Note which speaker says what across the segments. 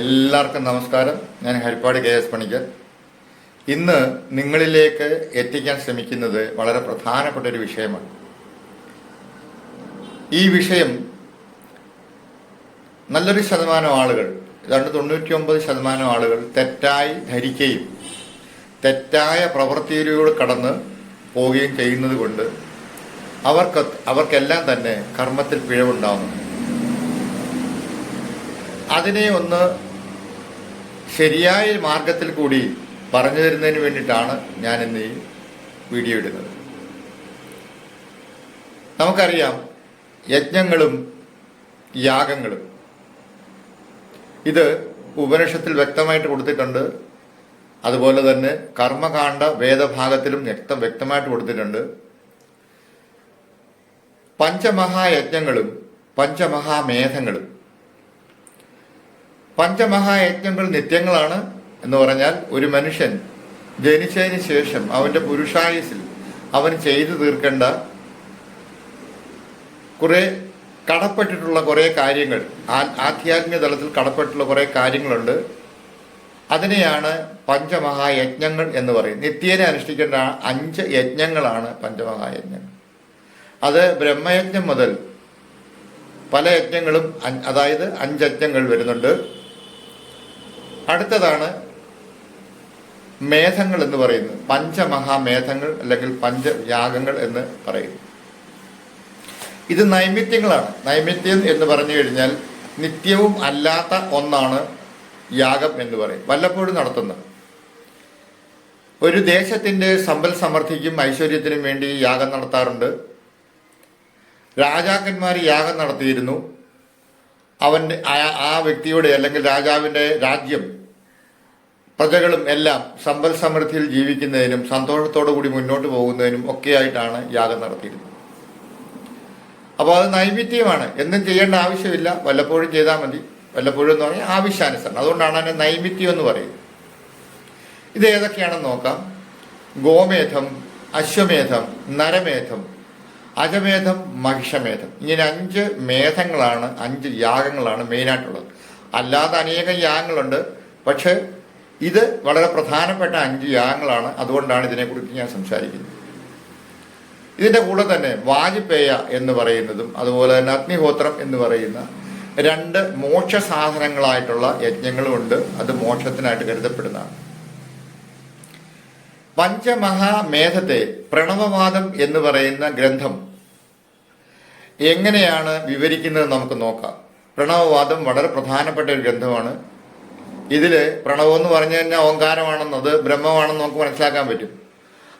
Speaker 1: എല്ലാവർക്കും നമസ്കാരം. ഞാൻ ഹരിപ്പാട് കെ എസ് പണിക്കർ. ഇന്ന് നിങ്ങളിലേക്ക് എത്തിക്കാൻ ശ്രമിക്കുന്നത് വളരെ പ്രധാനപ്പെട്ട ഒരു വിഷയമാണ്. ഈ വിഷയം നല്ലൊരു ശതമാനം ആളുകൾ ഏതാണ്ട് തൊണ്ണൂറ്റി ഒമ്പത് ശതമാനം ആളുകൾ തെറ്റായി ധരിക്കുകയും തെറ്റായ പ്രവൃത്തിയിലൂടെ കടന്ന് പോവുകയും ചെയ്യുന്നത് കൊണ്ട് അവർക്ക് അവർക്കെല്ലാം തന്നെ കർമ്മത്തിൽ പിഴവുണ്ടാവുന്നു. അതിനെ ഒന്ന് ശരിയായ മാർഗത്തിൽ കൂടി പറഞ്ഞു തരുന്നതിന് വേണ്ടിയിട്ടാണ് ഞാൻ ഇന്ന് ഈ വീഡിയോ ഇടുന്നത്. നമുക്കറിയാം യജ്ഞങ്ങളും യാഗങ്ങളും. ഇത് ഉപനിഷത്തിൽ വ്യക്തമായിട്ട് കൊടുത്തിട്ടുണ്ട്. അതുപോലെ തന്നെ കർമ്മകാണ്ഡ വേദഭാഗത്തിലും വ്യക്തം വ്യക്തമായിട്ട് കൊടുത്തിട്ടുണ്ട്. പഞ്ചമഹായജ്ഞങ്ങളും പഞ്ചമഹാമേധങ്ങളും പഞ്ചമഹായജ്ഞങ്ങൾ നിത്യങ്ങളാണ് എന്ന് പറഞ്ഞാൽ ഒരു മനുഷ്യൻ ജനിച്ചതിന് ശേഷം അവന്റെ പുരുഷായുസിൽ അവൻ ചെയ്തു തീർക്കേണ്ട കുറെ കടപ്പെട്ടിട്ടുള്ള കുറേ കാര്യങ്ങൾ ആധ്യാത്മിക തലത്തിൽ കടപ്പെട്ടുള്ള കുറേ കാര്യങ്ങളുണ്ട്. അതിനെയാണ് പഞ്ചമഹായജ്ഞങ്ങൾ എന്ന് പറയും നിത്യേനെ അനുഷ്ഠിക്കേണ്ട അഞ്ച് യജ്ഞങ്ങളാണ് പഞ്ചമഹായജ്ഞങ്ങൾ. അത് ബ്രഹ്മയജ്ഞം മുതൽ പല യജ്ഞങ്ങളും അതായത് അഞ്ചജ്ഞങ്ങൾ വരുന്നുണ്ട്. അടുത്തതാണ് മേധങ്ങൾ എന്ന് പറയുന്നത്. പഞ്ചമഹാമേധങ്ങൾ അല്ലെങ്കിൽ പഞ്ചയാഗങ്ങൾ എന്ന് പറയുന്നു. ഇത് നൈമിത്യങ്ങളാണ്. നൈമിത്യം എന്ന് പറഞ്ഞു കഴിഞ്ഞാൽ നിത്യവും അല്ലാത്ത ഒന്നാണ് യാഗം എന്ന് പറയും. വല്ലപ്പോഴും നടത്തുന്നത് ഒരു ദേശത്തിന്റെ സമ്പൽ സമൃദ്ധിക്കും ഐശ്വര്യത്തിനും വേണ്ടി യാഗം നടത്താറുണ്ട്. രാജാക്കന്മാർ യാഗം നടത്തിയിരുന്നു. അവന്റെ ആ- വ്യക്തിയുടെ അല്ലെങ്കിൽ രാജാവിന്റെ രാജ്യം പ്രജകളും എല്ലാം സമ്പൽ സമൃദ്ധിയിൽ ജീവിക്കുന്നതിനും സന്തോഷത്തോടു കൂടി മുന്നോട്ട് പോകുന്നതിനും ഒക്കെയായിട്ടാണ് യാഗം നടത്തിയിരുന്നത്. അപ്പോൾ അത് നൈമിത്യമാണ് എന്നും ചെയ്യേണ്ട ആവശ്യമില്ല. വല്ലപ്പോഴും ചെയ്താൽ മതി. വല്ലപ്പോഴും എന്ന് പറഞ്ഞാൽ ആവശ്യാനുസരണം. അതുകൊണ്ടാണ് അതിനെ നൈമിത്യം എന്ന് പറയുന്നത്. ഇത് ഏതൊക്കെയാണെന്ന് നോക്കാം. ഗോമേധം അശ്വമേധം നരമേധം അജമേധം മഹിഷമേധം. ഇങ്ങനെ അഞ്ച് മേധങ്ങളാണ് അഞ്ച് യാഗങ്ങളാണ് മെയിനായിട്ടുള്ളത്. അല്ലാതെ അനേകം യാഗങ്ങളുണ്ട്. പക്ഷേ ഇത് വളരെ പ്രധാനപ്പെട്ട അഞ്ച് യാഗങ്ങളാണ്. അതുകൊണ്ടാണ് ഇതിനെക്കുറിച്ച് ഞാൻ സംസാരിക്കുന്നത്. ഇതിന്റെ കൂടെ തന്നെ വാജ്പേയ എന്ന് പറയുന്നതും അതുപോലെ തന്നെ അഗ്നിഹോത്രം എന്ന് പറയുന്ന രണ്ട് മോക്ഷ സാധനങ്ങളായിട്ടുള്ള യജ്ഞങ്ങളുമുണ്ട്. അത് മോക്ഷത്തിനായിട്ട് കരുതപ്പെടുന്നതാണ്. പഞ്ചമഹാമേധത്തെ പ്രണവവാദം എന്ന് പറയുന്ന ഗ്രന്ഥം. എങ്ങനെയാണ് വിവരിക്കുന്നത് നമുക്ക് നോക്കാം. പ്രണവവാദം വളരെ പ്രധാനപ്പെട്ട ഒരു ഗ്രന്ഥമാണ്. ഇതിൽ പ്രണവം എന്ന് പറഞ്ഞു കഴിഞ്ഞാൽ ഓങ്കാരമാണെന്നത് ബ്രഹ്മമാണെന്ന് നമുക്ക് മനസ്സിലാക്കാൻ പറ്റും.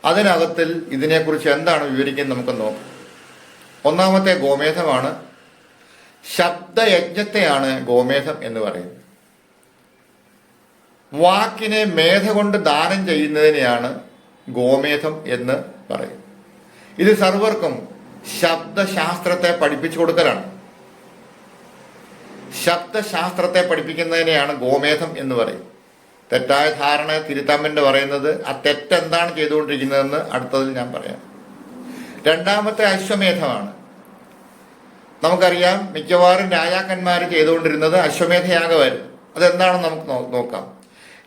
Speaker 1: അതിനകത്തിൽ ഇതിനെക്കുറിച്ച് എന്താണ് വിവരിക്കുന്നത് നമുക്ക് നോക്കാം. ഒന്നാമത്തെ ഗോമേധമാണ്. ശബ്ദയജ്ഞത്തെയാണ് ഗോമേധം എന്ന് പറയുന്നത്. വാക്കിനെ മേധ കൊണ്ട് ദാനം ചെയ്യുന്നതിനെയാണ് ഗോമേധം എന്ന് പറയും. ഇത് സർവർക്കും ശബ്ദശാസ്ത്രത്തെ പഠിപ്പിച്ചു കൊടുക്കലാണ്. ശബ്ദശാസ്ത്രത്തെ പഠിപ്പിക്കുന്നതിനെയാണ് ഗോമേധം എന്ന് പറയും. തെറ്റായ ധാരണ തിരുത്താൻ പറയുന്നത് ആ തെറ്റെന്താണ് ചെയ്തുകൊണ്ടിരിക്കുന്നതെന്ന് അടുത്തതിൽ ഞാൻ പറയാം. രണ്ടാമത്തെ അശ്വമേധമാണ്. നമുക്കറിയാം മിക്കവാറും രാജാക്കന്മാർ ചെയ്തുകൊണ്ടിരുന്നത് അശ്വമേധയാഗമായിരുന്നു. അതെന്താണെന്ന് നമുക്ക് നോക്കാം.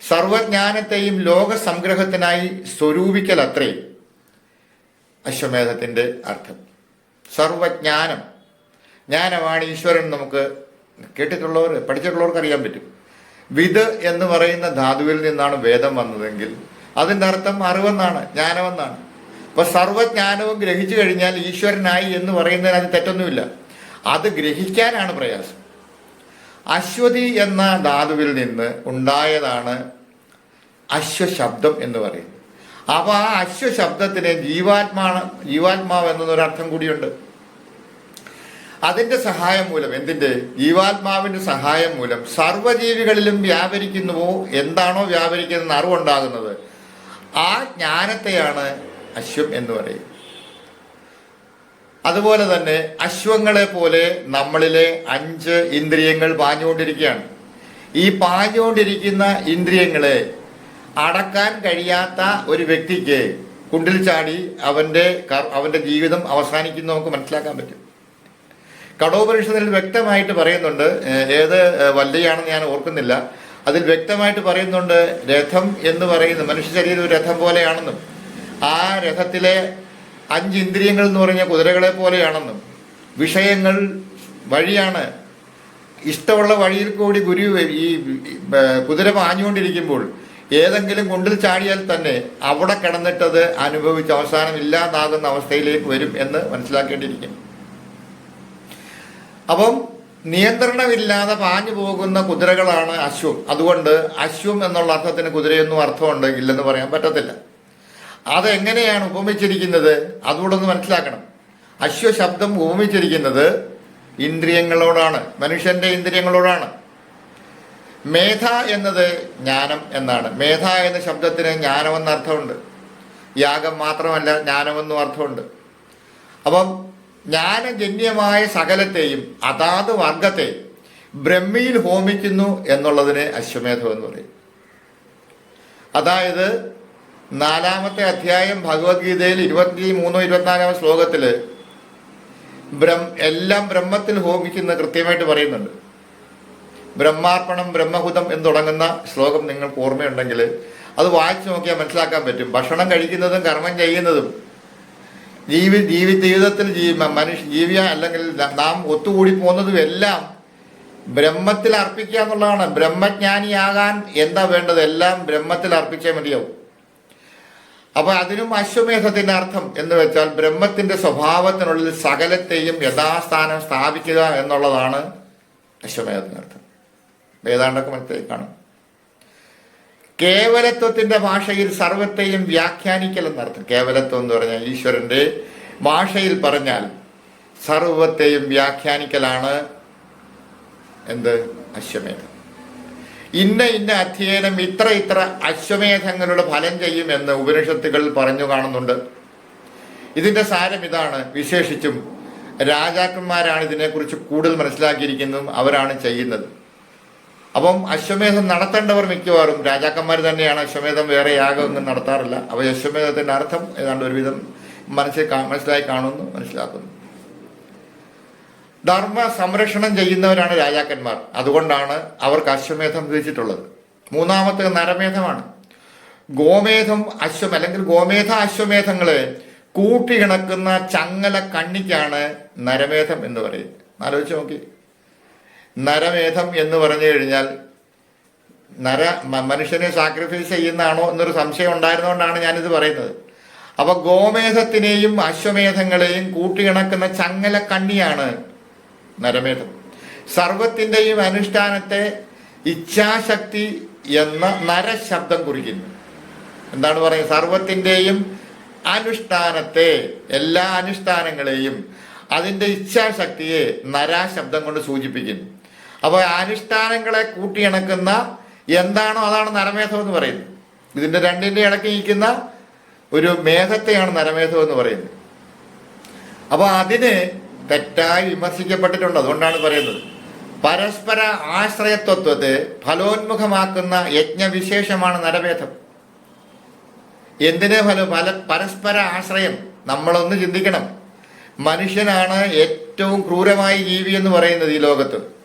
Speaker 1: സർവജ്ഞാനത്തെയും ലോക സംഗ്രഹത്തിനായി സ്വരൂപിക്കൽ അത്രേ അശ്വമേധത്തിന്റെ അർത്ഥം. സർവജ്ഞാനം. ജ്ഞാനമാണ് ഈശ്വരൻ നമുക്ക് കേട്ടിട്ടുള്ളവർ പഠിച്ചിട്ടുള്ളവർക്ക് അറിയാൻ പറ്റും. വിത് എന്ന് പറയുന്ന ധാതുവിൽ നിന്നാണ് വേദം വന്നതെങ്കിൽ അതിന്റെ അർത്ഥം അറിവെന്നാണ് ജ്ഞാനമെന്നാണ്. അപ്പൊ സർവജ്ഞാനവും ഗ്രഹിച്ചു കഴിഞ്ഞാൽ ഈശ്വരനായി എന്ന് പറയുന്നതിന് അത് തെറ്റൊന്നുമില്ല. അത് ഗ്രഹിക്കാനാണ് പ്രയാസം. അശ്വതി എന്ന ധാതുവിൽ നിന്ന് ഉണ്ടായതാണ് അശ്വശബ്ദം എന്ന് പറയുന്നത്. അപ്പൊ ആ അശ്വശബ്ദത്തിന് ജീവാത്മാ ജീവാത്മാവ് എന്നൊരർത്ഥം കൂടിയുണ്ട്. അതിന്റെ സഹായം മൂലം എന്തിന്റെ? ജീവാത്മാവിന്റെ സഹായം മൂലം സർവജീവികളിലും വ്യാപരിക്കുന്നുവോ? എന്താണോ വ്യാപരിക്കുന്ന അറിവുണ്ടാകുന്നത്? ആ ജ്ഞാനത്തെയാണ് അശ്വം എന്ന് പറയും അതുപോലെ തന്നെ അശ്വങ്ങളെ പോലെ നമ്മളിലെ അഞ്ച് ഇന്ദ്രിയങ്ങൾ പാഞ്ഞുകൊണ്ടിരിക്കുകയാണ്. ഈ പാഞ്ഞുകൊണ്ടിരിക്കുന്ന ഇന്ദ്രിയങ്ങളെ അടക്കാൻ കഴിയാത്ത ഒരു വ്യക്തിക്ക് കുണ്ടിൽ ചാടി അവന്റെ അവന്റെ ജീവിതം അവസാനിക്കുന്നു നമുക്ക് മനസ്സിലാക്കാൻ പറ്റും. കടോപനിഷത്തിൽ വ്യക്തമായിട്ട് പറയുന്നുണ്ട് ഏത് വല്ലയാണെന്ന് ഞാൻ ഓർക്കുന്നില്ല. അതിൽ വ്യക്തമായിട്ട് പറയുന്നുണ്ട് രഥം എന്ന് പറയുന്നത് മനുഷ്യ ശരീരം ഒരു രഥം പോലെയാണെന്നും ആ രഥത്തിലെ അഞ്ച് ഇന്ദ്രിയങ്ങൾ എന്ന് പറഞ്ഞ കുതിരകളെ പോലെയാണെന്നും വിഷയങ്ങൾ വഴിയാണ് ഇഷ്ടമുള്ള വഴിയിൽ കൂടി ഗുരു ഈ കുതിര പാഞ്ഞുകൊണ്ടിരിക്കുമ്പോൾ ഏതെങ്കിലും കൊണ്ടിൽ ചാടിയാൽ തന്നെ അവിടെ കിടന്നിട്ടത് അനുഭവിച്ച് അവസാനം ഇല്ലാതാകുന്ന അവസ്ഥയിലേക്ക് വരും എന്ന് മനസ്സിലാക്കേണ്ടിയിരിക്കും. അപ്പം നിയന്ത്രണമില്ലാതെ പാഞ്ഞു പോകുന്ന കുതിരകളാണ് അശ്വം. അതുകൊണ്ട് അശ്വം എന്നുള്ള അർത്ഥത്തിന് കുതിരയൊന്നും അർത്ഥമുണ്ട് ഇല്ലെന്ന് പറയാൻ പറ്റത്തില്ല. അതെങ്ങനെയാണ് ഉപമിച്ചിരിക്കുന്നത്? അതുകൂടെ ഒന്ന് മനസ്സിലാക്കണം. അശ്വശബ്ദം ഉപമിച്ചിരിക്കുന്നത് ഇന്ദ്രിയങ്ങളോടാണ് മനുഷ്യന്റെ ഇന്ദ്രിയങ്ങളോടാണ്. മേധ എന്നത് ജ്ഞാനം എന്നാണ്. മേധ എന്ന ശബ്ദത്തിന് ജ്ഞാനമെന്ന അർത്ഥമുണ്ട്. യാഗം മാത്രമല്ല ജ്ഞാനമെന്നും അർത്ഥമുണ്ട്. അപ്പം ജ്ഞാനജന്യമായ സകലത്തെയും അതാത് വർഗത്തെ ബ്രഹ്മിയിൽ ഹോമിക്കുന്നു എന്നുള്ളതിനെ അശ്വമേധം എന്ന് പറയും. അതായത് നാലാമത്തെ അധ്യായം ഭഗവത്ഗീതയിൽ ഇരുപത്തി മൂന്നോ ഇരുപത്തിനാലാം ശ്ലോകത്തിൽ ബ്രഹ്മ എല്ലാം ബ്രഹ്മത്തിൽ ഹോമിക്കുന്ന കൃത്യമായിട്ട് പറയുന്നുണ്ട്. ബ്രഹ്മാർപ്പണം ബ്രഹ്മഹുതം എന്ന് തുടങ്ങുന്ന ശ്ലോകം നിങ്ങൾക്ക് ഓർമ്മയുണ്ടെങ്കിൽ അത് വായിച്ചു നോക്കിയാൽ മനസ്സിലാക്കാൻ പറ്റും. ഭക്ഷണം കഴിക്കുന്നതും കർമ്മം ചെയ്യുന്നതും ജീവി ജീവി ജീവിതത്തിൽ ജീവി മനുഷ്യ ജീവിയ അല്ലെങ്കിൽ നാം ഒത്തുകൂടി പോകുന്നതും എല്ലാം ബ്രഹ്മത്തിൽ അർപ്പിക്കുക എന്നുള്ളതാണ്. ബ്രഹ്മജ്ഞാനിയാകാൻ എന്താ വേണ്ടത്? എല്ലാം ബ്രഹ്മത്തിൽ അർപ്പിച്ചേ മതിയാവും. അപ്പൊ അതിനും അശ്വമേധത്തിന്റെ അർത്ഥം എന്ന് വെച്ചാൽ ബ്രഹ്മത്തിന്റെ സ്വഭാവത്തിനുള്ളിൽ സകലത്തെയും യഥാസ്ഥാനം സ്ഥാപിക്കുക എന്നുള്ളതാണ് അശ്വമേധത്തിന്റെ അർത്ഥം. വേദാണ്ടൊക്കെ കാണും. കേവലത്വത്തിന്റെ ഭാഷയിൽ സർവത്തെയും വ്യാഖ്യാനിക്കൽ എന്നർത്ഥം. കേവലത്വം എന്ന് പറഞ്ഞാൽ ഈശ്വരന്റെ ഭാഷയിൽ പറഞ്ഞാൽ സർവത്തെയും വ്യാഖ്യാനിക്കലാണ് എന്ത്? അശ്വമേധം. ഇന്ന ഇന്ന അധ്യയനം ഇത്ര ഇത്ര അശ്വമേധങ്ങളുടെ ഫലം ചെയ്യുമെന്ന് ഉപനിഷത്തുകൾ പറഞ്ഞു കാണുന്നുണ്ട്. ഇതിന്റെ സാരം ഇതാണ്. വിശേഷിച്ചും രാജാക്കന്മാരാണ് ഇതിനെക്കുറിച്ച് കൂടുതൽ മനസ്സിലാക്കിയിരിക്കുന്നതും അവരാണ് ചെയ്യുന്നത്. അപ്പം അശ്വമേധം നടത്തേണ്ടവർ മിക്കവാറും രാജാക്കന്മാർ തന്നെയാണ്. അശ്വമേധം വേറെ യാഗമൊന്നും നടത്താറില്ല. അപ്പോൾ അശ്വമേധത്തിന്റെ അർത്ഥം ഏതാണ്ട് ഒരുവിധം മനസ്സിൽ മനസ്സിലായി കാണുന്നു മനസ്സിലാക്കുന്നു. ധർമ്മ സംരക്ഷണം ചെയ്യുന്നവരാണ് രാജാക്കന്മാർ. അതുകൊണ്ടാണ് അവർക്ക് അശ്വമേധം വിധിച്ചിട്ടുള്ളത്. മൂന്നാമത്തെ നരമേധമാണ്. ഗോമേധം അശ്വം അല്ലെങ്കിൽ ഗോമേധ അശ്വമേധങ്ങളെ കൂട്ടിയിണക്കുന്ന ചങ്ങല കണ്ണിക്കാണ് നരമേധം എന്ന് പറയുന്നത് ആലോചിച്ച് നോക്കി. നരമേധം എന്ന് പറഞ്ഞു കഴിഞ്ഞാൽ നര മനുഷ്യനെ സാക്രിഫൈസ് ചെയ്യുന്നതാണോ എന്നൊരു സംശയം ഉണ്ടായിരുന്നുകൊണ്ടാണ് ഞാനിത് പറയുന്നത്. അപ്പൊ ഗോമേധത്തിനെയും അശ്വമേധങ്ങളെയും കൂട്ടിയിണക്കുന്ന ചങ്ങല കണ്ണിയാണ് നരമേധം. സർവത്തിന്റെയും അനുഷ്ഠാനത്തെ ഇച്ഛാശക്തി എന്ന നരശബ്ദം കുറിക്കുന്നു. എന്താണ് പറയുന്നത്? സർവത്തിന്റെയും അനുഷ്ഠാനത്തെ എല്ലാ അനുഷ്ഠാനങ്ങളെയും അതിന്റെ ഇച്ഛാശക്തിയെ നരാശബ്ദം കൊണ്ട് സൂചിപ്പിക്കുന്നു. അപ്പോൾ അനുഷ്ഠാനങ്ങളെ കൂട്ടിയിണക്കുന്ന എന്താണോ അതാണ് നരമേധം എന്ന് പറയുന്നത്. ഇതിന്റെ രണ്ടിന്റെ ഇടയ്ക്ക് നിൽക്കുന്ന ഒരു മേഘത്തെയാണ് നരമേധം എന്ന് പറയുന്നത്. അപ്പോൾ അതിന് തെറ്റായി വിമർശിക്കപ്പെട്ടിട്ടുണ്ട് അതുകൊണ്ടാണ് പറയുന്നത്. പരസ്പര ആശ്രയത്വത്തെ ഫലോന്മുഖമാക്കുന്ന യജ്ഞവിശേഷമാണ് നരഭേദം. എന്തിനെ ഫലം? പല പരസ്പര ആശ്രയം. നമ്മളൊന്ന് ചിന്തിക്കണം. മനുഷ്യനാണ് ഏറ്റവും ക്രൂരമായ ജീവി എന്ന് പറയുന്നത് ഈ ലോകത്ത്.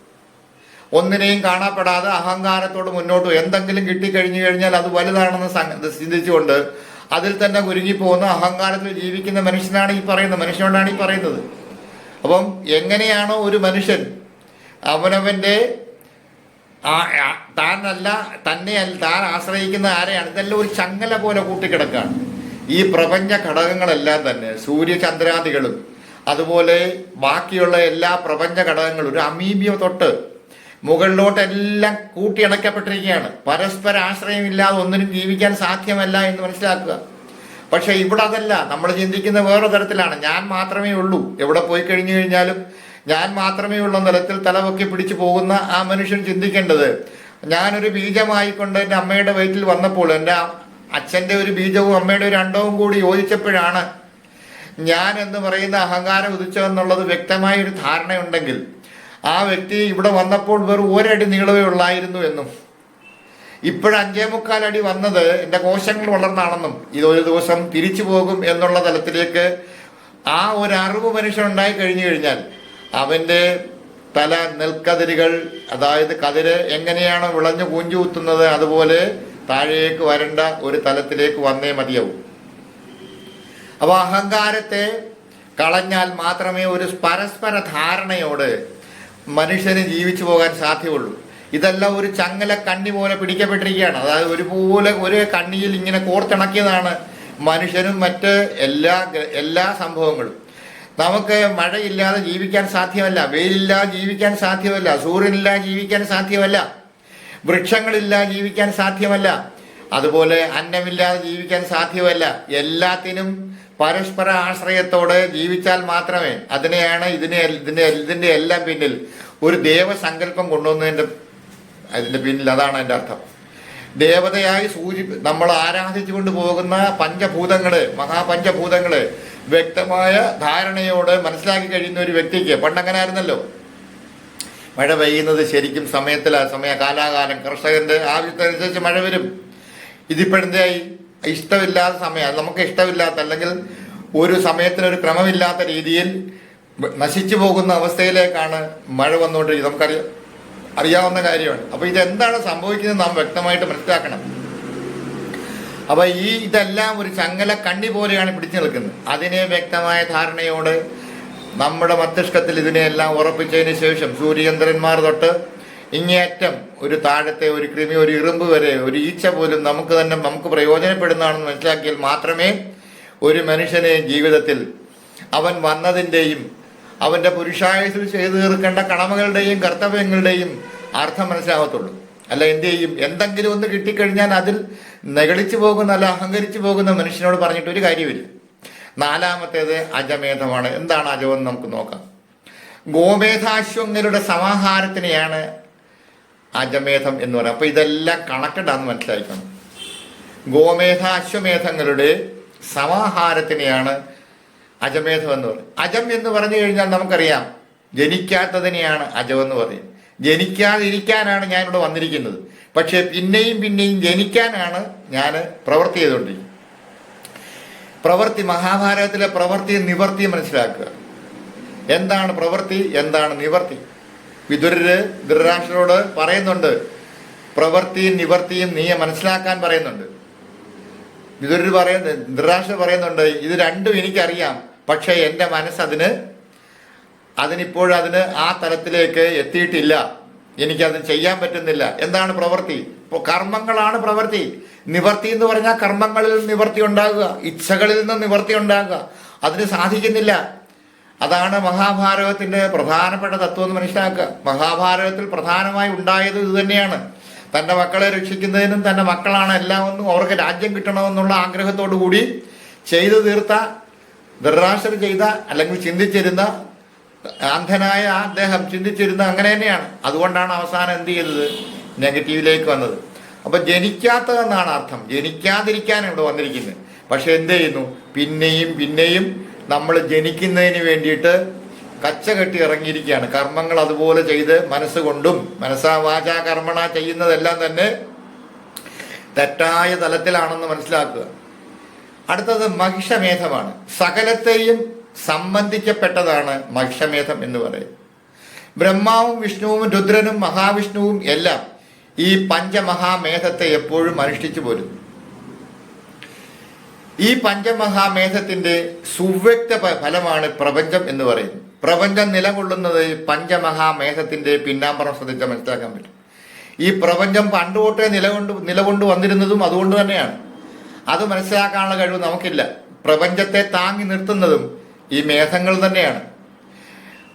Speaker 1: ഒന്നിനെയും കാണപ്പെടാതെ അഹങ്കാരത്തോട് മുന്നോട്ട് എന്തെങ്കിലും കിട്ടിക്കഴിഞ്ഞു കഴിഞ്ഞാൽ അത് വലുതാണെന്ന് ചിന്തിച്ചുകൊണ്ട് അതിൽ തന്നെ കുരുങ്ങിപ്പോകുന്ന അഹങ്കാരത്തിൽ ജീവിക്കുന്ന മനുഷ്യനാണ് ഈ പറയുന്നത്. മനുഷ്യനോടാണ് ഈ പറയുന്നത്. അപ്പം എങ്ങനെയാണോ ഒരു മനുഷ്യൻ അവനവന്റെ താനല്ല തന്നെ താൻ ആശ്രയിക്കുന്ന ആരെയാണ്? ഇതെല്ലാം ഒരു ചങ്ങല പോലെ കൂട്ടിക്കിടക്കാണ്. ഈ പ്രപഞ്ച ഘടകങ്ങളെല്ലാം തന്നെ സൂര്യചന്ദ്രാദികളും അതുപോലെ ബാക്കിയുള്ള എല്ലാ പ്രപഞ്ച ഘടകങ്ങളും ഒരു അമീബിയ തൊട്ട് മുകളിലോട്ടെല്ലാം കൂട്ടിയിണക്കപ്പെട്ടിരിക്കുകയാണ് പരസ്പര ആശ്രയമില്ലാതെ ഒന്നിനും ജീവിക്കാൻ സാധ്യമല്ല എന്ന് മനസ്സിലാക്കുക. പക്ഷെ ഇവിടെ അതല്ല. നമ്മൾ ചിന്തിക്കുന്ന വേറെ തരത്തിലാണ്. ഞാൻ മാത്രമേ ഉള്ളൂ. എവിടെ പോയി കഴിഞ്ഞു കഴിഞ്ഞാലും ഞാൻ മാത്രമേ ഉള്ള നിലത്തിൽ തലവൊക്കെ പിടിച്ചു പോകുന്ന ആ മനുഷ്യൻ ചിന്തിക്കേണ്ടത്. ഞാനൊരു ബീജമായിക്കൊണ്ട് എന്റെ അമ്മയുടെ വയറ്റിൽ വന്നപ്പോൾ എന്റെ അച്ഛന്റെ ഒരു ബീജവും അമ്മയുടെ ഒരു അണ്ടവും കൂടി യോജിച്ചപ്പോഴാണ് ഞാൻ എന്ന് പറയുന്ന അഹങ്കാരം ഉദിച്ചതെന്നുള്ളത് വ്യക്തമായ ഒരു ധാരണയുണ്ടെങ്കിൽ ആ വ്യക്തി ഇവിടെ വന്നപ്പോൾ വെറും ഒരടി നീളവേ ഉള്ളായിരുന്നു എന്നും ഇപ്പോഴ് അഞ്ചേ മുക്കാൽ അടി വന്നത് എന്റെ കോശങ്ങൾ വളർന്നാണെന്നും ഇതൊരു ദിവസം തിരിച്ചു പോകും എന്നുള്ള തലത്തിലേക്ക് ആ ഒരു അറിവ് മനുഷ്യൻ ഉണ്ടായി കഴിഞ്ഞു കഴിഞ്ഞാൽ അവന്റെ തല നെൽക്കതിരുകൾ അതായത് കതിര് എങ്ങനെയാണ് വിളഞ്ഞു കൂഞ്ചു കുത്തുന്നത് അതുപോലെ താഴേക്ക് വരേണ്ട ഒരു തലത്തിലേക്ക് വന്നേ മതിയാവും. അപ്പോൾ അഹങ്കാരത്തെ കളഞ്ഞാൽ മാത്രമേ ഒരു പരസ്പര ധാരണയോട് മനുഷ്യന് ജീവിച്ചു പോകാൻ സാധ്യമുള്ളൂ ഇതെല്ലാം ഒരു ചങ്ങല കണ്ണി പോലെ പിടിക്കപ്പെട്ടിരിക്കുകയാണ്. അതായത് ഒരുപോലെ ഒരു കണ്ണിയിൽ ഇങ്ങനെ കോർത്തിണക്കിയതാണ് മനുഷ്യനും മറ്റ് എല്ലാ എല്ലാ സംഭവങ്ങളും. നമുക്ക് മഴയില്ലാതെ ജീവിക്കാൻ സാധ്യമല്ല വെയിലില്ലാതെ ജീവിക്കാൻ സാധ്യമല്ല സൂര്യനില്ലാതെ ജീവിക്കാൻ സാധ്യമല്ല വൃക്ഷങ്ങളില്ലാതെ ജീവിക്കാൻ സാധ്യമല്ല അതുപോലെ അന്നമില്ലാതെ ജീവിക്കാൻ സാധ്യമല്ല. എല്ലാത്തിനും പരസ്പര ആശ്രയത്തോടെ ജീവിച്ചാൽ മാത്രമേ അതിനെയാണ് ഇതിനെ ഇതിന്റെ ഇതിന്റെ എല്ലാം പിന്നിൽ ഒരു ദേവസങ്കല്പം കൊണ്ടുവന്നതിന്റെ അതിന്റെ പിന്നിൽ അതാണ് അതിന്റെ അർത്ഥം. ദേവതയായി സൂചി നമ്മൾ ആരാധിച്ചുകൊണ്ട് പോകുന്ന പഞ്ചഭൂതങ്ങളെ മഹാപഞ്ചഭൂതങ്ങൾ വ്യക്തമായ ധാരണയോടെ മനസ്സിലാക്കി കഴിയുന്ന ഒരു വ്യക്തിക്ക് പണ്ടങ്ങനെ ആയിരുന്നല്ലോ മഴ പെയ്യുന്നത് ശരിക്കും സമയത്തിലാ സമയ കാലാകാലം. കർഷകന്റെ ആവശ്യത്തിനനുസരിച്ച് മഴ വരും. ഇതിപ്പോഴെന്തായി ഇഷ്ടമില്ലാത്ത സമയം. നമുക്ക് ഇഷ്ടമില്ലാത്ത അല്ലെങ്കിൽ ഒരു സമയത്തിനൊരു ക്രമമില്ലാത്ത രീതിയിൽ നശിച്ചു പോകുന്ന അവസ്ഥയിലേക്കാണ് മഴ വന്നുകൊണ്ടിരിക്കുന്നത്. നമുക്കറിയാം. അറിയാവുന്ന കാര്യമാണ്. അപ്പൊ ഇതെന്താണ് സംഭവിക്കുന്നത് നാം വ്യക്തമായിട്ട് മനസ്സിലാക്കണം. അപ്പോൾ ഈ ഇതെല്ലാം ഒരു ചങ്ങല കണ്ണി പോലെയാണ് പിടിച്ചു നിൽക്കുന്നത്. അതിനെ വ്യക്തമായ ധാരണയോട് നമ്മുടെ മസ്തിഷ്കത്തിൽ ഇതിനെയെല്ലാം ഉറപ്പിച്ചതിന് ശേഷം സൂര്യചന്ദ്രന്മാർ തൊട്ട് ഇങ്ങേയറ്റം ഒരു താഴത്തെ ഒരു കൃമി ഒരു ഇറുമ്പ് വരെ ഒരു ഈച്ച പോലും നമുക്ക് തന്നെ നമുക്ക് പ്രയോജനപ്പെടുന്നതാണെന്ന് മനസ്സിലാക്കിയാൽ മാത്രമേ ഒരു മനുഷ്യനെ ജീവിതത്തിൽ അവൻ വന്നതിന്റെയും അവന്റെ പുരുഷായുസിൽ ചെയ്തു തീർക്കേണ്ട കടമകളുടെയും കർത്തവ്യങ്ങളുടെയും അർത്ഥം മനസ്സിലാകത്തുള്ളൂ. അല്ല എന്ത് ചെയ്യും? എന്തെങ്കിലും ഒന്ന് കിട്ടിക്കഴിഞ്ഞാൽ അതിൽ നെകളിച്ചു പോകുന്ന അല്ല അഹങ്കരിച്ചു പോകുന്ന മനുഷ്യനോട് പറഞ്ഞിട്ട് ഒരു കാര്യമില്ല നാലാമത്തേത് അജമേധമാണ്. എന്താണ് അജമെന്ന് നമുക്ക് നോക്കാം. ഗോമേധാശ്വങ്ങളുടെ സമാഹാരത്തിനെയാണ് അജമേധം എന്ന് പറയുന്നത്. അപ്പൊ ഇതെല്ലാം കണക്കിടാന്ന് മനസ്സിലാക്കണം ഗോമേധാശ്വമേധങ്ങളുടെ സമാഹാരത്തിനെയാണ് അജമേധം എന്ന് പറയും. അജം എന്ന് പറഞ്ഞു കഴിഞ്ഞാൽ നമുക്കറിയാം ജനിക്കാത്തതിനെയാണ് അജം എന്ന് പറയുന്നത്. ജനിക്കാതിരിക്കാനാണ് ഞാനിവിടെ വന്നിരിക്കുന്നത്. പക്ഷേ പിന്നെയും പിന്നെയും ജനിക്കാനാണ് ഞാൻ പ്രവൃത്തി ചെയ്തുകൊണ്ടിരിക്കുന്നത്. പ്രവൃത്തി മഹാഭാരതത്തിലെ പ്രവൃത്തി നിവർത്തിയും മനസ്സിലാക്കുക. എന്താണ് പ്രവൃത്തി? എന്താണ് നിവർത്തി? വിതുരര് ധൃതരാഷ്ട്രരോട് പറയുന്നുണ്ട് പ്രവൃത്തിയും നിവർത്തിയും നീ മനസ്സിലാക്കാൻ പറയുന്നുണ്ട്. വിതുരര് പറയുന്ന ധൃതരാഷ്ട്രർ പറയുന്നുണ്ട് ഇത് രണ്ടും എനിക്കറിയാം. പക്ഷേ എന്റെ മനസ്സതിന് അതിനിപ്പോഴതിന് ആ തലത്തിലേക്ക് എത്തിയിട്ടില്ല. എനിക്കത് ചെയ്യാൻ പറ്റുന്നില്ല. എന്താണ് പ്രവൃത്തി? ഇപ്പോൾ കർമ്മങ്ങളാണ് പ്രവൃത്തി. നിവർത്തി എന്ന് പറഞ്ഞാൽ കർമ്മങ്ങളിൽ നിവർത്തി ഉണ്ടാകുക. ഇച്ഛകളിൽ നിന്ന് നിവർത്തി ഉണ്ടാകുക. അതിന് സാധിക്കുന്നില്ല. അതാണ് മഹാഭാരതത്തിന്റെ പ്രധാനപ്പെട്ട തത്വം എന്ന് മനസ്സിലാക്കുക. മഹാഭാരതത്തിൽ പ്രധാനമായി ഉണ്ടായത് ഇതുതന്നെയാണ് തന്റെ മക്കളെ രക്ഷിക്കുന്നതിനും തന്റെ മക്കളാണ് എല്ലാം ഒന്നും അവർക്ക് രാജ്യം കിട്ടണമെന്നുള്ള ആഗ്രഹത്തോടു കൂടി ചെയ്തു തീർത്ത ധൃതരാഷ്ട്രർ ചെയ്ത അല്ലെങ്കിൽ ചിന്തിച്ചിരുന്ന അന്ധനായ അദ്ദേഹം ചിന്തിച്ചിരുന്ന അങ്ങനെ തന്നെയാണ്. അതുകൊണ്ടാണ് അവസാനം എന്ത് ചെയ്തത്? നെഗറ്റീവിലേക്ക് വന്നത്. അപ്പൊ ജനിക്കാത്തതെന്നാണ് അർത്ഥം. ജനിക്കാതിരിക്കാനാണ് ഇവിടെ വന്നിരിക്കുന്നത്. പക്ഷെ എന്ത് ചെയ്യുന്നു? പിന്നെയും പിന്നെയും നമ്മൾ ജനിക്കുന്നതിന് വേണ്ടിയിട്ട് കച്ച കെട്ടി ഇറങ്ങിയിരിക്കുകയാണ്. കർമ്മങ്ങൾ അതുപോലെ ചെയ്ത് മനസ്സുകൊണ്ടും മനസ്സാ വാച കർമ്മണ ചെയ്യുന്നതെല്ലാം തന്നെ തെറ്റായ തലത്തിലാണെന്ന് മനസ്സിലാക്കുക. അടുത്തത് മഹിഷമേധമാണ്. സകലത്തെയും സംബന്ധിക്കപ്പെട്ടതാണ് മഹിഷമേധം എന്ന് പറയുന്നത് ബ്രഹ്മാവും വിഷ്ണുവും രുദ്രനും മഹാവിഷ്ണുവും എല്ലാം ഈ പഞ്ചമഹാമേധത്തെ എപ്പോഴും അനുഷ്ഠിച്ചു പോരുന്നു. ഈ പഞ്ചമഹാമേധത്തിന്റെ സുവ്യക്ത ഫലമാണ് പ്രപഞ്ചം എന്ന് പറയുന്നത് പ്രപഞ്ചം നിലകൊള്ളുന്നത് പഞ്ചമഹാമേധത്തിന്റെ പിന്നാമ്പറം ശ്രദ്ധിച്ചാൽ മനസ്സിലാക്കാൻ പറ്റും. ഈ പ്രപഞ്ചം പണ്ട് തൊട്ടേ നിലകൊണ്ട് നിലകൊണ്ട് വന്നിരുന്നതും അതുകൊണ്ട് തന്നെയാണ്. അത് മനസ്സിലാക്കാനുള്ള കഴിവ് നമുക്കില്ല. പ്രപഞ്ചത്തെ താങ്ങി നിർത്തുന്നതും ഈ മേധങ്ങൾ തന്നെയാണ്.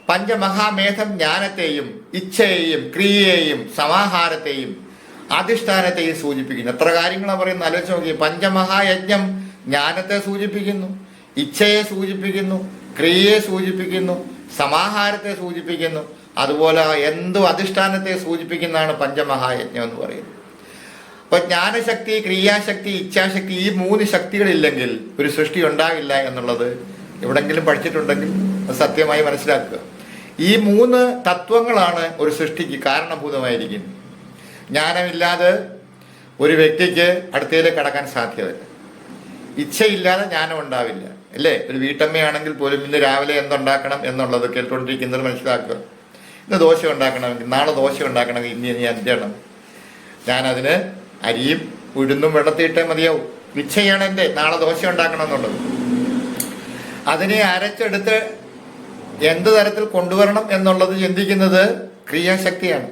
Speaker 1: പഞ്ചമഹാമേധം ജ്ഞാനത്തെയും ഇച്ഛയെയും ക്രിയയെയും സമാഹാരത്തെയും അധിഷ്ഠാനത്തെയും സൂചിപ്പിക്കുന്നു. എത്ര കാര്യങ്ങളാണ് പറയുന്നത്? ആലോചിച്ച് നോക്കി പഞ്ചമഹായജ്ഞം ജ്ഞാനത്തെ സൂചിപ്പിക്കുന്നു ഇച്ഛയെ സൂചിപ്പിക്കുന്നു ക്രിയയെ സൂചിപ്പിക്കുന്നു സമാഹാരത്തെ സൂചിപ്പിക്കുന്നു. അതുപോലെ എന്തോ അധിഷ്ഠാനത്തെ സൂചിപ്പിക്കുന്നതാണ് പഞ്ചമഹായജ്ഞം എന്ന് പറയുന്നത്. അപ്പൊ ജ്ഞാനശക്തി ക്രിയാശക്തി ഇച്ഛാശക്തി ഈ മൂന്ന് ശക്തികളില്ലെങ്കിൽ ഒരു സൃഷ്ടി ഉണ്ടാവില്ല എന്നുള്ളത് എവിടെങ്കിലും പഠിച്ചിട്ടുണ്ടെങ്കിൽ അത് സത്യമായി മനസ്സിലാക്കുക. ഈ മൂന്ന് തത്വങ്ങളാണ് ഒരു സൃഷ്ടിക്ക് കാരണഭൂതമായിരിക്കുന്നത് ജ്ഞാനമില്ലാതെ ഒരു വ്യക്തിക്ക് അടുത്തയിലേക്ക് കടക്കാൻ സാധ്യതയില്ല. ഇച്ഛയില്ലാതെ ജ്ഞാനം ഉണ്ടാവില്ല അല്ലേ? ഒരു വീട്ടമ്മയാണെങ്കിൽ പോലും ഇന്ന് രാവിലെ എന്തുണ്ടാക്കണം എന്നുള്ളത് കേട്ടുകൊണ്ടിരിക്കുന്നത് മനസ്സിലാക്കുക. ഇന്ന് ദോശ ഉണ്ടാക്കണമെങ്കിൽ നാളെ ദോശ ഉണ്ടാക്കണമെങ്കിൽ ഇനി നീ എന്ത് ചെയ്യണം? ഞാനതിന് അരിയും ഉഴുന്നും വെള്ളത്തിയിട്ടേ മതിയാവും. നിശ്ചയാണ് എന്റെ നാളെ ദോശ ഉണ്ടാക്കണം എന്നുള്ളത് അതിനെ അരച്ചെടുത്ത് എന്ത് തരത്തിൽ കൊണ്ടുവരണം എന്നുള്ളത് ചിന്തിക്കുന്നത് ക്രിയാശക്തിയാണ്.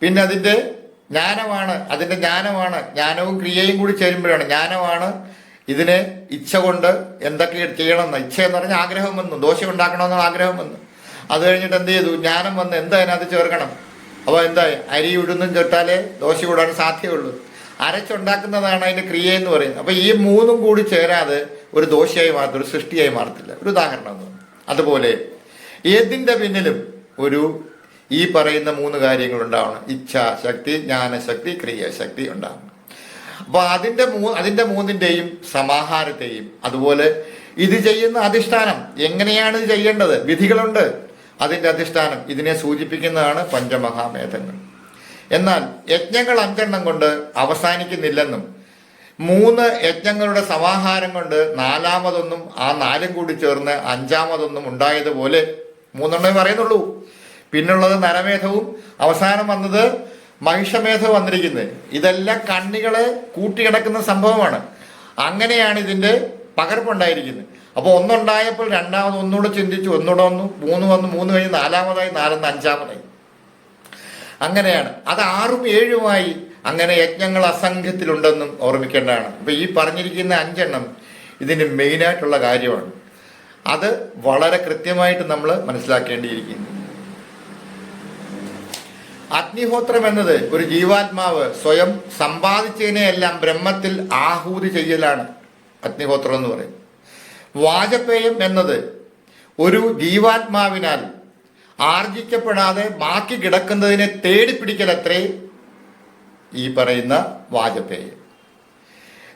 Speaker 1: പിന്നെ അതിന്റെ ജ്ഞാനമാണ് അതിന്റെ ജ്ഞാനമാണ് ജ്ഞാനവും ക്രിയയും കൂടി ചേരുമ്പോഴാണ് ജ്ഞാനമാണ് ഇതിനെ ഇച്ഛ കൊണ്ട് എന്തൊക്കെ ചെയ്യണമെന്ന്. ഇച്ഛ എന്ന് പറഞ്ഞാൽ ആഗ്രഹം വന്നു ദോശ ഉണ്ടാക്കണമെന്ന് ആഗ്രഹം വന്നു. അത് കഴിഞ്ഞിട്ട് എന്ത് ചെയ്തു? ജ്ഞാനം വന്ന് എന്താ അതിനകത്ത് ചേർക്കണം? അപ്പോൾ എന്താ അരി ഉഴുന്നും കേട്ടാലേ ദോശ കൂടാൻ സാധ്യതയുള്ളൂ. അരച്ചുണ്ടാക്കുന്നതാണ് അതിന്റെ ക്രിയ എന്ന് പറയുന്നത്. അപ്പോൾ ഈ മൂന്നും കൂടി ചേരാതെ ഒരു ദോശയായി മാറത്തില്ല ഒരു സൃഷ്ടിയായി മാറത്തില്ല. ഒരു ഉദാഹരണം അതുപോലെ ഏതിന്റെ പിന്നിലും ഒരു ഈ പറയുന്ന മൂന്ന് കാര്യങ്ങൾ ഉണ്ടാവണം. ഇച്ഛാശക്തി ജ്ഞാനശക്തി ക്രിയാശക്തി ഉണ്ടാവണം. അപ്പോൾ അതിന്റെ മൂ അതിന്റെ മൂന്നിന്റെയും സമാഹാരത്തെയും അതുപോലെ ഇത് ചെയ്യുന്ന അധിഷ്ഠാനം. എങ്ങനെയാണ് ഇത് ചെയ്യേണ്ടത്? വിധികളുണ്ട്. അതിന്റെ അധിഷ്ഠാനം ഇതിനെ സൂചിപ്പിക്കുന്നതാണ് പഞ്ചമഹാമേധങ്ങൾ. എന്നാൽ യജ്ഞങ്ങൾ അഞ്ചെണ്ണം കൊണ്ട് അവസാനിക്കുന്നില്ലെന്നും മൂന്ന് യജ്ഞങ്ങളുടെ സമാഹാരം കൊണ്ട് നാലാമതൊന്നും ആ നാലും കൂടി ചേർന്ന് അഞ്ചാമതൊന്നും ഉണ്ടായതുപോലെ മൂന്നെണ്ണമേ പറയുന്നുള്ളൂ. പിന്നുള്ളത് നരമേധവും അവസാനം വന്നത് മഹിഷമേധവും വന്നിരിക്കുന്നത്. ഇതെല്ലാം കണ്ണികളെ കൂട്ടിയിടക്കുന്ന സംഭവമാണ്. അങ്ങനെയാണ് ഇതിന്റെ പകർപ്പുണ്ടായിരിക്കുന്നത്. അപ്പോൾ ഒന്നുണ്ടായപ്പോൾ രണ്ടാമത് ഒന്നുകൂടെ ചിന്തിച്ചു ഒന്നുകൂടെ വന്നു മൂന്ന് വന്നു മൂന്ന് കഴിഞ്ഞ് നാലാമതായി നാലെന്ന് അഞ്ചാമതായി. അങ്ങനെയാണ്. അത് ആറും ഏഴുമായി അങ്ങനെ യജ്ഞങ്ങൾ അസംഖ്യത്തിലുണ്ടെന്നും ഓർമ്മിക്കേണ്ടതാണ്. അപ്പൊ ഈ പറഞ്ഞിരിക്കുന്ന അഞ്ചെണ്ണം ഇതിന് മെയിനായിട്ടുള്ള കാര്യമാണ്. അത് വളരെ കൃത്യമായിട്ട് നമ്മൾ മനസ്സിലാക്കേണ്ടിയിരിക്കുന്നു. അഗ്നിഹോത്രം എന്നത് ഒരു ജീവാത്മാവ് സ്വയം സമ്പാദിച്ചതിനെയെല്ലാം ബ്രഹ്മത്തിൽ ആഹൂതി ചെയ്യലാണ് അഗ്നിഹോത്രം എന്ന് പറയുന്നത്. വാജപേയം എന്നത് ഒരു ജീവാത്മാവിനാൽ ആർജിക്കപ്പെടാതെ ബാക്കി കിടക്കുന്നതിനെ തേടിപ്പിടിക്കലത്രേ ഈ പറയുന്ന വാജപേയം.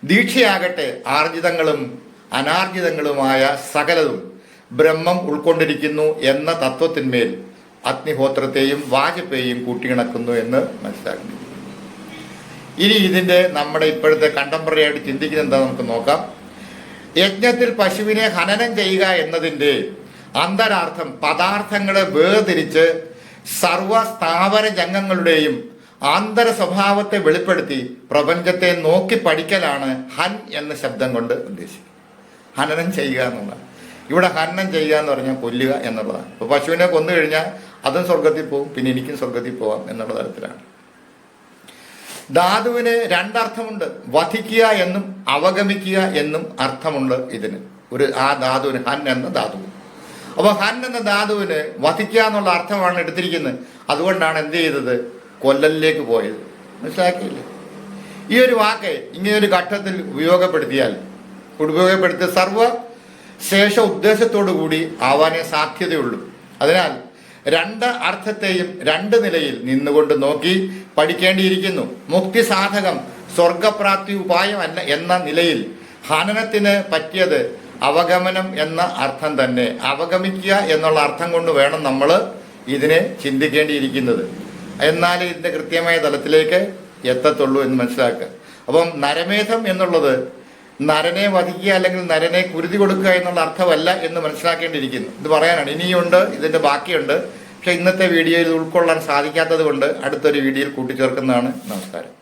Speaker 1: ദീക്ഷയാകട്ടെ ആർജിതങ്ങളും അനാർജിതങ്ങളുമായ സകലതും ബ്രഹ്മം ഉൾക്കൊണ്ടിരിക്കുന്നു എന്ന തത്വത്തിന്മേൽ അഗ്നിഹോത്രത്തെയും വാജപേയും കൂട്ടിയിണക്കുന്നു എന്ന് മനസ്സിലാക്കുന്നു. ഇനി ഇതിന്റെ നമ്മുടെ ഇപ്പോഴത്തെ കണ്ടംപററി ആയിട്ട് ചിന്തിക്കുന്നത് എന്താ നമുക്ക് നോക്കാം. യജ്ഞത്തിൽ പശുവിനെ ഹനനം ചെയ്യുക എന്നതിന്റെ അന്തരാർത്ഥം പദാർത്ഥങ്ങളെ വേർതിരിച്ച് സർവസ്ഥാപന ജംഗങ്ങളുടെയും ആന്തര സ്വഭാവത്തെ വെളിപ്പെടുത്തി പ്രപഞ്ചത്തെ നോക്കി പഠിക്കലാണ് ഹൻ എന്ന ശബ്ദം കൊണ്ട് ഉദ്ദേശിക്കുന്നത്. ഹനനം ചെയ്യുക എന്നുള്ളതാണ്. ഇവിടെ ഹനനം ചെയ്യുക എന്ന് പറഞ്ഞാൽ കൊല്ലുക എന്നുള്ളതാണ്. ഇപ്പോൾ പശുവിനെ കൊന്നു കഴിഞ്ഞാൽ അതും സ്വർഗത്തിൽ പോകും പിന്നെ എനിക്കും സ്വർഗത്തിൽ പോവാം എന്നുള്ള തരത്തിലാണ്. ധാതുവിന് രണ്ടർത്ഥമുണ്ട്. വധിക്കുക എന്നും അവഗമിക്കുക എന്നും അർത്ഥമുണ്ട് ഇതിന്. ഒരു ആ ധാതുവിന് ഹൻ എന്ന ധാതു. അപ്പോൾ ഹൻ എന്ന ധാതുവിന് വധിക്കുക എന്നുള്ള അർത്ഥമാണ് എടുത്തിരിക്കുന്നത്. അതുകൊണ്ടാണ് എന്ത് ചെയ്തത്? കൊല്ലലിലേക്ക് പോയത്. മനസ്സിലാക്കിയില്ലേ? ഈ ഒരു വാക്ക് ഇങ്ങനെ ഒരു ഘട്ടത്തിൽ ഉപയോഗപ്പെടുത്തിയാൽ ഉപയോഗപ്പെടുത്തിയ സർവ ശേഷ ഉദ്ദേശത്തോടു കൂടി ആവാനേ സാധ്യതയുള്ളൂ. അതിനാൽ രണ്ട് അർത്ഥത്തെയും രണ്ട് നിലയിൽ നിന്നുകൊണ്ട് നോക്കി പഠിക്കേണ്ടിയിരിക്കുന്നു. മുക്തി സാധകം സ്വർഗപ്രാപ്തി ഉപായമല്ല എന്ന നിലയിൽ ഹനനത്തിന് പറ്റിയത് അവഗമനം എന്ന അർത്ഥം തന്നെ. അവഗമിക്കുക എന്നുള്ള അർത്ഥം കൊണ്ട് വേണം നമ്മൾ ഇതിനെ ചിന്തിക്കേണ്ടിയിരിക്കുന്നത്. എന്നാൽ ഇതിന്റെ കൃത്യമായ തലത്തിലേക്ക് എത്തത്തുള്ളൂ എന്ന് മനസ്സിലാക്കുക. അപ്പം നരമേധം എന്നുള്ളത് നരനെ വധിക്കുക അല്ലെങ്കിൽ നരനെ കുരുതി കൊടുക്കുക എന്നുള്ള അർത്ഥമല്ല എന്ന് മനസ്സിലാക്കേണ്ടിയിരിക്കുന്നു. ഇത് പറയാനാണ്. ഇനിയുണ്ട് ഇതിന്റെ ബാക്കിയുണ്ട്. പക്ഷെ ഇന്നത്തെ വീഡിയോയിൽ ഉൾക്കൊള്ളാൻ സാധിക്കാത്തത് കൊണ്ട് അടുത്തൊരു വീഡിയോയിൽ കൂട്ടിച്ചേർക്കുന്നതാണ്. നമസ്കാരം.